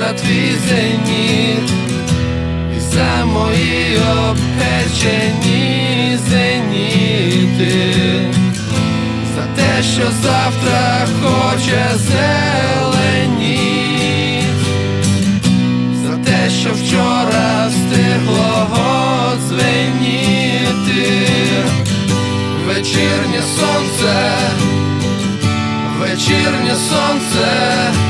за твій зеніт, і за мої обпечені зеніти, за те, що завтра хоче зеленіть, за те, що вчора встигло дзвеніти, вечірнє сонце, вечірнє сонце.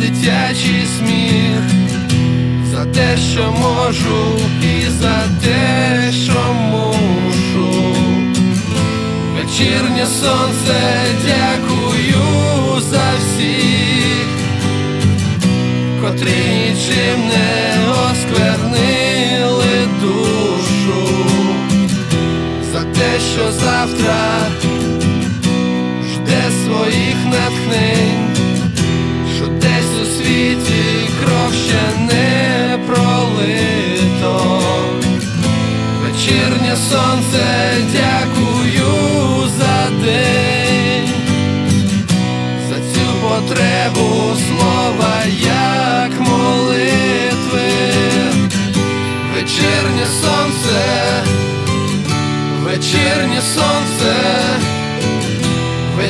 дитячий сміх, за те, що можу, і за те, що мушу. Вечірнє сонце, дякую за всіх, котрі нічим не осквернили душу, за те, що завтра жде своїх натхнень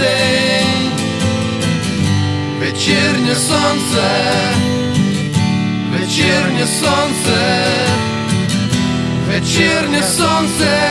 день. Вечірнє сонце, вечірнє сонце, вечірнє сонце,